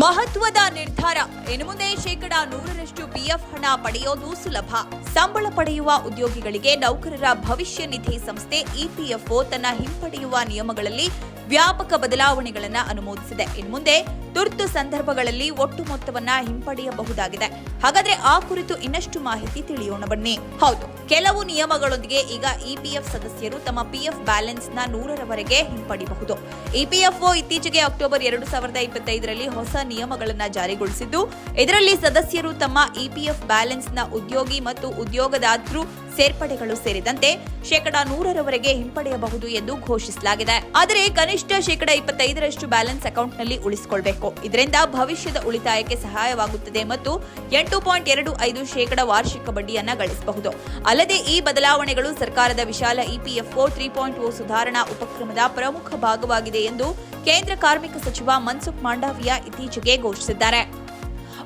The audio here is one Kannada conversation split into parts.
ಮಹತ್ವದ ನಿರ್ಧಾರ ಇನ್ನು ಮುಂದೆ ಶೇಕಡ ನೂರರಷ್ಟು ಪಿಎಫ್ ಹಣ ಪಡೆಯೋದು ಸುಲಭ. ಸಂಬಳ ಪಡೆಯುವ ಉದ್ಯೋಗಿಗಳಿಗೆ ನೌಕರರ ಭವಿಷ್ಯ ನಿಧಿ ಸಂಸ್ಥೆ ಇಪಿಎಫ್ಒ ತನ್ನ ಹಿಂಪಡೆಯುವ ನಿಯಮಗಳಲ್ಲಿ ವ್ಯಾಪಕ ಬದಲಾವಣೆಗಳನ್ನು ಅನುಮೋದಿಸಿದೆ. ಇನ್ನು ಮುಂದೆ ತುರ್ತು ಸಂದರ್ಭಗಳಲ್ಲಿ ಒಟ್ಟು ಮೊತ್ತವನ್ನ ಹಿಂಪಡೆಯಬಹುದಾಗಿದೆ. ಹಾಗಾದ್ರೆ ಆ ಕುರಿತು ಇನ್ನಷ್ಟು ಮಾಹಿತಿ ತಿಳಿಯೋಣ ಬನ್ನಿ. ಹೌದು, ಕೆಲವು ನಿಯಮಗಳೊಂದಿಗೆ ಈಗ ಇಪಿಎಫ್ ಸದಸ್ಯರು ತಮ್ಮ ಪಿಎಫ್ ಬ್ಯಾಲೆನ್ಸ್ನ ನೂರರವರೆಗೆ ಹಿಂಪಡಿಬಹುದು ಇಪಿಎಫ್ಒ ಇತ್ತೀಚೆಗೆ ಅಕ್ಟೋಬರ್ ಎರಡು ಸಾವಿರದ ಇಪ್ಪತ್ತೈದರಲ್ಲಿ ಹೊಸ ನಿಯಮಗಳನ್ನ ಜಾರಿಗೊಳಿಸಿದ್ದು ಇದರಲ್ಲಿ ಸದಸ್ಯರು ತಮ್ಮ ಇಪಿಎಫ್ ಬ್ಯಾಲೆನ್ಸ್ನ ಉದ್ಯೋಗಿ ಮತ್ತು ಉದ್ಯೋಗದಾತರು ಸೇರ್ಪಡೆಗಳು ಸೇರಿದಂತೆ ಶೇಕಡಾ ನೂರರವರೆಗೆ ಹಿಂಪಡೆಯಬಹುದು ಎಂದು ಘೋಷಿಸಲಾಗಿದೆ. ಆದರೆ ಕನಿಷ್ಠ ಶೇಕಡ ಇಪ್ಪತ್ತೈದರಷ್ಟು ಬ್ಯಾಲೆನ್ಸ್ ಅಕೌಂಟ್ನಲ್ಲಿ ಉಳಿಸಿಕೊಳ್ಬೇಕು. ಇದರಿಂದ ಭವಿಷ್ಯದ ಉಳಿತಾಯಕ್ಕೆ ಸಹಾಯವಾಗುತ್ತದೆ ಮತ್ತು ಎಂಟು ಪಾಯಿಂಟ್ ಎರಡು ಐದು ಶೇಕಡ ವಾರ್ಷಿಕ ಬಡ್ಡಿಯನ್ನ ಗಳಿಸಬಹುದು. ಅಲ್ಲದೆ ಈ ಬದಲಾವಣೆಗಳು ಸರ್ಕಾರದ ವಿಶಾಲ ಇಪಿಎಫ್ಒ ತ್ರೀ ಪಾಯಿಂಟ್ ಓ ಸುಧಾರಣಾ ಉಪಕ್ರಮದ ಪ್ರಮುಖ ಭಾಗವಾಗಿದೆ ಎಂದು ಕೇಂದ್ರ ಕಾರ್ಮಿಕ ಸಚಿವ ಮನ್ಸುಖ್ ಮಾಂಡವಿಯಾ ಇತ್ತೀಚೆಗೆ ಘೋಷಿಸಿದ್ದಾರೆ.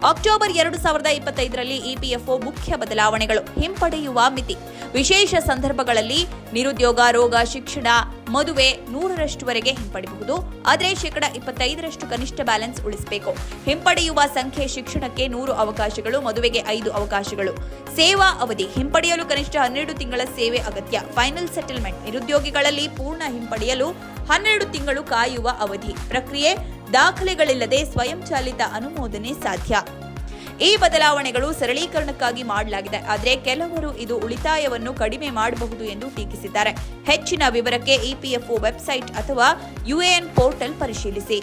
ಅಕ್ಟೋಬರ್ ಎರಡು ಸಾವಿರದ ಇಪ್ಪತ್ತೈದರಲ್ಲಿ ಇಪಿಎಫ್ಒ ಮುಖ್ಯ ಬದಲಾವಣೆಗಳು ಹಿಂಪಡೆಯುವ ಮಿತಿ. ವಿಶೇಷ ಸಂದರ್ಭಗಳಲ್ಲಿ ನಿರುದ್ಯೋಗ, ರೋಗ, ಶಿಕ್ಷಣ, ಮದುವೆ ನೂರರಷ್ಟುವರೆಗೆ ಹಿಂಪಡೆಯಬಹುದು. ಆದರೆ ಶೇಕಡ ಇಪ್ಪತ್ತೈದರಷ್ಟು ಕನಿಷ್ಠ ಬ್ಯಾಲೆನ್ಸ್ ಉಳಿಸಬೇಕು. ಹಿಂಪಡೆಯುವ ಸಂಖ್ಯೆ ಶಿಕ್ಷಣಕ್ಕೆ ನೂರು ಅವಕಾಶಗಳು, ಮದುವೆಗೆ ಐದು ಅವಕಾಶಗಳು. ಸೇವಾ ಅವಧಿ ಹಿಂಪಡೆಯಲು ಕನಿಷ್ಠ ಹನ್ನೆರಡು ತಿಂಗಳ ಸೇವೆ ಅಗತ್ಯ. ಫೈನಲ್ ಸೆಟಲ್ಮೆಂಟ್ ನಿರುದ್ಯೋಗಿಗಳಲ್ಲಿ ಪೂರ್ಣ ಹಿಂಪಡೆಯಲು ಹನ್ನೆರಡು ತಿಂಗಳು ಕಾಯುವ ಅವಧಿ. ಪ್ರಕ್ರಿಯೆ ದಾಖಲೆಗಳಿಲ್ಲದೆ ಸ್ವಯಂಚಾಲಿತ ಅನುಮೋದನೆ ಸಾಧ್ಯ. ಈ ಬದಲಾವಣೆಗಳು ಸರಳೀಕರಣಕ್ಕಾಗಿ ಮಾಡಲಾಗಿದೆ. ಆದರೆ ಕೆಲವರು ಇದು ಉಳಿತಾಯವನ್ನು ಕಡಿಮೆ ಮಾಡಬಹುದು ಎಂದು ಟೀಕಿಸಿದ್ದಾರೆ. ಹೆಚ್ಚಿನ ವಿವರಕ್ಕೆ ಇಪಿಎಫ್ಒ ವೆಬ್ಸೈಟ್ ಅಥವಾ ಯುಎಎನ್ ಪೋರ್ಟಲ್ ಪರಿಶೀಲಿಸಿ.